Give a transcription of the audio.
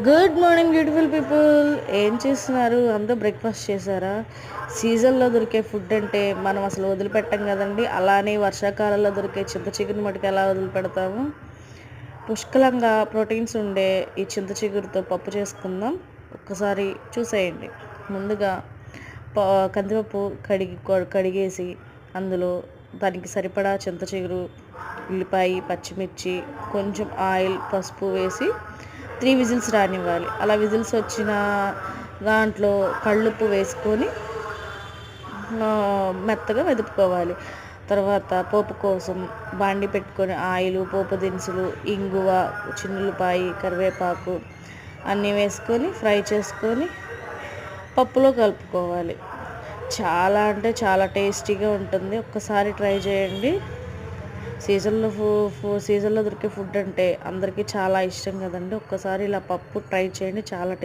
Good morning beautiful people ఏం చేస్తున్నారు? అందరూ బ్రేక్ఫాస్ట్ చేశారా? సీజన్లో దొరికే ఫుడ్ అంటే మనం అసలు వదిలిపెట్టాం కదండి. అలానే వర్షాకాలంలో దొరికే చింత చిగురు మటుకు ఎలా వదిలిపెడతాము? పుష్కలంగా ప్రోటీన్స్ ఉండే ఈ చింత చిగురుతో పప్పు చేసుకుందాం. ఒక్కసారి చూసేయండి. ముందుగా ప- కందిపప్పు కడిగి కడిగేసి అందులో దానికి సరిపడా చింత చిగురు ఉల్లిపాయ పచ్చిమిర్చి కొంచెం ఆయిల్ పసుపు వేసి త్రీ విజిల్స్ రానివ్వాలి. అలా విజిల్స్ వచ్చిన దాంట్లో కళ్ళుప్పు వేసుకొని మెత్తగా మెదుపుకోవాలి. తర్వాత పోపు కోసం బాండి పెట్టుకొని ఆయిల్ పోపు దినుసులు ఇంగువ చిన్నులపాయి కరివేపాకు అన్నీ వేసుకొని ఫ్రై చేసుకొని పప్పులో కలుపుకోవాలి. చాలా అంటే చాలా టేస్టీగా ఉంటుంది. ఒక్కసారి ట్రై చేయండి. సీజన్లో ఫూ ఫూ సీజన్లో దొరికే ఫుడ్ అంటే అందరికీ చాలా ఇష్టం కదండి. ఒక్కసారి ఇలా పప్పు ట్రై చేయండి చాలా టేస్ట్